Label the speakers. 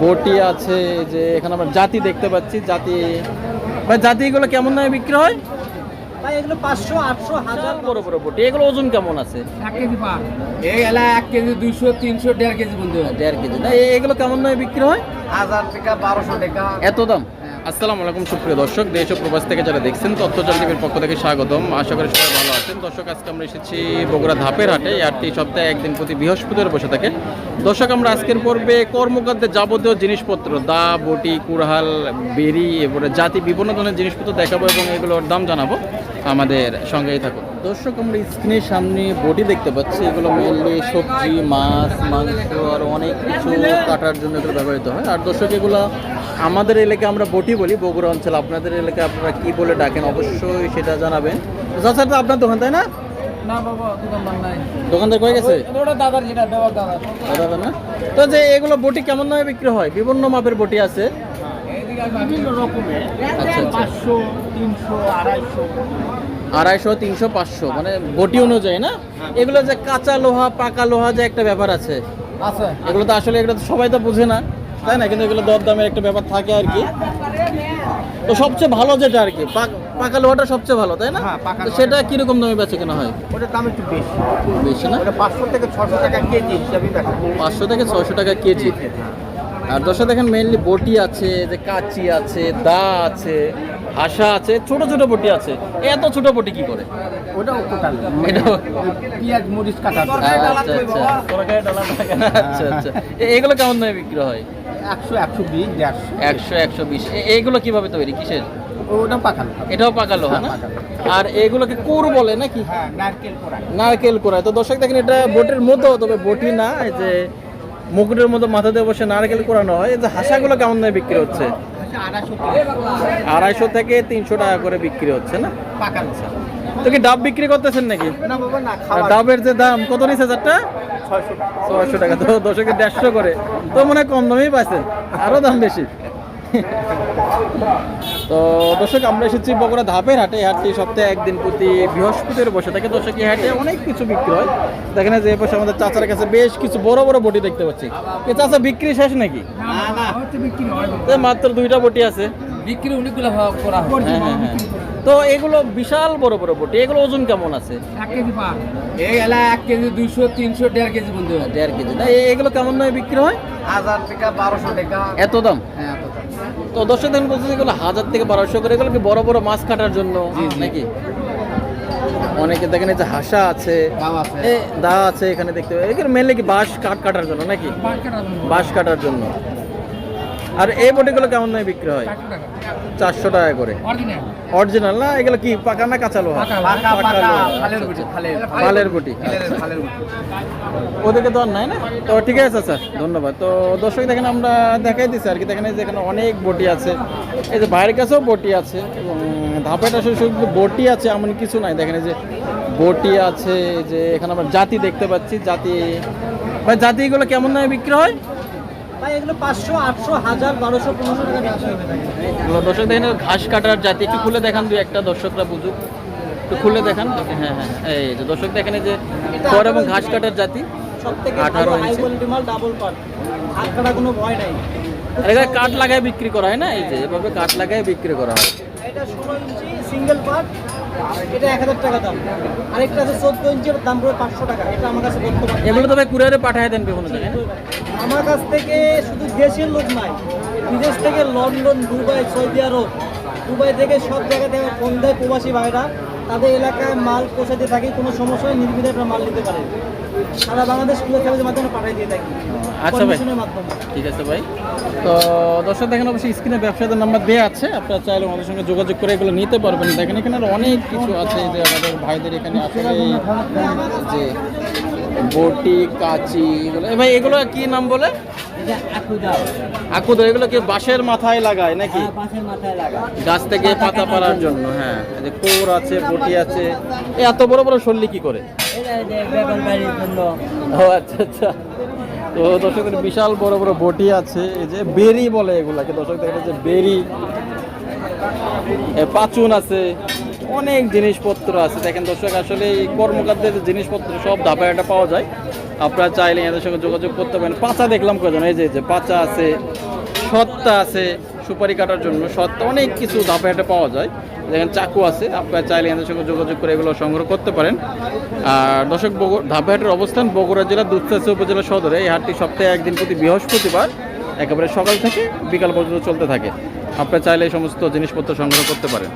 Speaker 1: বটি আছে যে এখানে আমরা জাতি দেখতে পাচ্ছি জাতি। ভাই জাতি এগুলো কেমন দামে বিক্রি হয়?
Speaker 2: ভাই এগুলো পাঁচশো আটশো হাজার।
Speaker 1: বড় বড় বটি এগুলো ওজন কেমন আছে?
Speaker 2: এক কেজি পার।
Speaker 3: এই এলা এক কেজি দুইশো তিনশো দেড় কেজি বন্ধু।
Speaker 1: দেড় কেজি। না এগুলো কেমন দামে বিক্রি হয়?
Speaker 3: হাজার টাকা বারোশো টাকা।
Speaker 1: এত দাম? আসসালামু আলাইকুম, সুপ্রিয় দর্শক। দেশ ও প্রবাস থেকে যারা দেখছেন তথ্যচার টিভির পক্ষ থেকে স্বাগতম। আশা করি সবাই ভালো আছেন। দর্শক, আজকে আমরা এসেছি বগুড়া ধাপের হাটে। হাটটি সপ্তাহে একদিন প্রতি বৃহস্পতিবার বসে থাকে। দর্শক, আমরা আজকের পর্বে কর্মকারদের যাবতীয় জিনিসপত্র, দা, বটি কুড়হাল বেরি, এরপরে জাতি বিভিন্ন ধরনের জিনিসপত্র দেখাবো এবং এগুলোর দাম জানাব। আমাদের সঙ্গেই থাকুন। দর্শক আমরা স্ক্রিনের সামনে বটি দেখতে পাচ্ছি। এগুলো মেনলি সবজি মাছ মাংস আর অনেক কিছু কাটার জন্য এগুলো ব্যবহৃত হয়। আর দর্শক এগুলো আমাদের এলাকায় আমরা বটি বলি বগুড়া অঞ্চল। আপনাদের এলাকায় আপনারা কি বলে ডাকেন? অবশ্যই সেটা জানাবেন। তো আপনার দোকান তাই না?
Speaker 2: না বাবা দোকানদার
Speaker 1: কয়ে গেছে? দাদা। না? তো যে এগুলো বটি কেমন দামে বিক্রি হয়? বিভিন্ন মাপের বটি আছে।
Speaker 2: বিভিন্ন রকমের।
Speaker 1: আচ্ছা, আচ্ছা।
Speaker 2: পাঁচশো তিনশো আড়াইশো।
Speaker 1: আড়াইশো তিনশো পাঁচশো মানে বটি অনুযায়ী না? এগুলো যে কাঁচা লোহা পাকা লোহা যে একটা ব্যাপার আছে।
Speaker 2: আছে।
Speaker 1: এগুলো তো আসলে এগুলো তো সবাই তো বুঝে না তাই না? কিন্তু এগুলো দর দামের একটা ব্যাপার থাকে আর কি। তো সবচেয়ে ভালো যেটা আর কি পাক- লোহাটা সবচেয়ে ভালো তাই না?
Speaker 2: হ্যাঁ,
Speaker 1: সেটা কীরকম দামে বেচে কেনা হয়?
Speaker 2: ওটার দাম একটু বেশি।
Speaker 1: বেশি না?
Speaker 2: পাঁচশো থেকে ছশো টাকা কেজি হিসাবে
Speaker 1: পাঁচশো থেকে ছয়শো টাকা কেজি। আর দশটা দেখেন মেইনলি বটি আছে যে কাচি আছে দা আছে হাসা আছে ছোট ছোট বটি আছে। এত ছোট বটি কি করে?
Speaker 2: ওটাও টোটাল
Speaker 1: এটা
Speaker 2: পেঁয়াজ মরিচ কাটা
Speaker 1: আচ্ছা আচ্ছা। আচ্ছা এগুলো কেমন দামে বিক্রি হয়?
Speaker 2: একশো একশো বিশ দেড়শো।
Speaker 1: একশো একশো বিশ। এইগুলো কীভাবে তৈরি? কিসের?
Speaker 2: ওটা
Speaker 1: এটাও পাকালো হ্যাঁ না? আর এগুলোকে কোর বলে নাকি?
Speaker 2: হ্যাঁ নারকেল
Speaker 1: তো দর্শক দেখেন এটা বোটের মতো তবে বটি না এই যে মুকুটের মতো মাথা দিয়ে বসে নারকেল কোরানো হয় এই যে হাসাগুলো কেমন দামে বিক্রি হচ্ছে?
Speaker 2: আড়াইশো
Speaker 1: থেকে তিনশো টাকা করে বিক্রি হচ্ছে না? তো কি ডাব বিক্রি করতেছেন নাকি? ডাবের যে দাম কত নিচ্ছে চারটা
Speaker 2: ছয়শো
Speaker 1: টাকা। তো দশকে দেড়শো করে। তো মনে কম দামেই পাইছেন আরও দাম বেশি। তো দর্শক আমরা এসেছি বগুড়া ধাপের হাটে। হাটটি সপ্তাহে একদিন প্রতি বৃহস্পতিবার বসে থাকে। দর্শক এই হাটে অনেক কিছু বিক্রি হয়। দেখেন যে এপাশে আমাদের চাচার কাছে বেশ কিছু বড় বড় বটি দেখতে পাচ্ছি। এ চাচা বিক্রি শেষ নাকি?
Speaker 2: না না হচ্ছে বিক্রি হয়
Speaker 1: তো মাত্র দুইটা বটি আছে।
Speaker 3: বিক্রি অনেকগুলো করা হ্যাঁ।
Speaker 1: হ্যাঁ হ্যাঁ তো এগুলো বিশাল বড় বড় বটি। এগুলো ওজন কেমন আছে?
Speaker 2: এক কেজি
Speaker 3: দুইশো তিনশো দেড় কেজি বন্ধু।
Speaker 1: দেড় কেজি। এগুলো কেমন দামে বিক্রি হয়?
Speaker 3: হাজার টাকা বারোশো টাকা।
Speaker 1: এত দাম?
Speaker 3: হ্যাঁ
Speaker 1: তো দর্শক আমি বলছে এগুলো হাজার থেকে বারোশো করে এগুলো কি বড় বড় মাছ কাটার জন্য? নাকি? অনেকে দেখেন এই যে হাসা আছে দা আছে। এখানে দেখতে পাই এখানে মেনলি কি বাঁশ কাঠ কাটার জন্য নাকি? বাঁশ কাটার জন্য। আর এই বটিগুলো কেমন দামে বিক্রি হয়? চারশো টাকা। করে। অরিজিনাল না? এগুলো কি পাকা না কাঁচা লোহা।
Speaker 3: ফালের
Speaker 1: বটি ওদেরকে দর নাই না? তো ঠিক আছে স্যার। ধন্যবাদ। তো দর্শক দেখেন আমরা দেখাই দিচ্ছি আর কি। দেখেন এই যে এখানে অনেক বটি আছে। এই যে বাইরের কাছেও বটি আছে এবং আসলে শুধু বটি আছে এমন কিছু নাই। দেখেন এই যে বটি আছে যে এখানে আমরা জাতি দেখতে পাচ্ছি। জাতি ভাই জাতিগুলো কেমন দামে বিক্রি হয়?
Speaker 2: ভাই এগুলো পাঁচশো আটশো হাজার বারোশো পনেরোশো টাকা ব্যবসা হয়ে থাকে।
Speaker 1: দর্শক দেখেন ঘাস কাটার জাতি। একটু খুলে দেখান দুই একটা দর্শকরা বুঝুক। একটু খুলে দেখান। হ্যাঁ হ্যাঁ এই যে দর্শক দেখেন যে খড় এবং ঘাস কাটার জাতি। আঠারো আর কাঠ লাগায় বিক্রি করা হয় না? এই যে এভাবে কাঠ লাগায় বিক্রি করা হয়।
Speaker 2: এটা ষোলো ইঞ্চি সিঙ্গেল পার্ট এটা এক হাজার টাকা দাম। আরেকটা আছে চোদ্দ ইঞ্চের দাম পড়বে পাঁচশো টাকা। এটা আমার কাছে বর্তমান।
Speaker 1: এগুলো তবে কুরিয়ারে পাঠিয়ে দেন বিভিন্ন
Speaker 2: আমার কাছ থেকে শুধু দেশের লোক নাই বিদেশ থেকে London Dubai Saudi Arab Dubai থেকে সব জায়গা থেকে ফোন দেয় প্রবাসী ভাইরা। তাদের এলাকায় মাল পৌঁছাতে থাকি কোনো সমস্যা নির্বিধে আপনারা মাল নিতে পারেন। সারা বাংলাদেশ কুরিয়ার সার্ভিসের মাধ্যমে পাঠিয়ে দিয়ে থাকি।
Speaker 1: আচ্ছা ভাই। ঠিক আছে ভাই। তো দর্শক দেখেন অবশ্যই স্ক্রিনে ব্যবসাদের নাম্বার দেওয়া আছে। আপনারা চাইলে আমাদের সঙ্গে যোগাযোগ করে এগুলো নিতে পারবেন। দেখেন এখানে অনেক কিছু আছে যে আমাদের ভাইদের এখানে আসলে যে বটি কাচি এগুলো ভাই এগুলো কি নাম বলে?
Speaker 2: এটা আকুদা।
Speaker 1: এগুলো কি বাঁশের মাথায় লাগায় নাকি?
Speaker 2: লাগা
Speaker 1: গাছ থেকে পাতা পাড়ার জন্য হ্যাঁ। যে কোর আছে বটি আছে এত বড় বড় সল্লি কি করে? ও আচ্ছা আচ্ছা। তো দর্শকদের বিশাল বড় বড় বটি আছে এই যে বেরি বলে এগুলাকে দর্শক দেখেন যে বেরি। পাচুন আছে অনেক জিনিসপত্র আছে। দেখেন দর্শক আসলে এই কর্মকারদের জিনিসপত্র সব ধাপায় পাওয়া যায়। আপনারা চাইলে এদের সঙ্গে যোগাযোগ করতে পারেন। পাচা দেখলাম কজন এই যে যে, পাচা আছে, সত্তা আছে, সুপারি কাটার জন্য সত্তা, অনেক কিছু ধাপে হাটে পাওয়া যায়। যেখানে চাকু আছে, আপনারা চাইলে এদের সঙ্গে যোগাযোগ করে এগুলো সংগ্রহ করতে পারেন। আর দর্শক ধাপে হাটের অবস্থান বগুড়া জেলার দুধচাষী উপজেলা সদরে। এই হাটটি সপ্তাহে একদিন প্রতি বৃহস্পতিবার একেবারে সকাল থেকে বিকাল পর্যন্ত চলতে থাকে। আপনারা চাইলে এই সমস্ত জিনিসপত্র সংগ্রহ করতে পারেন।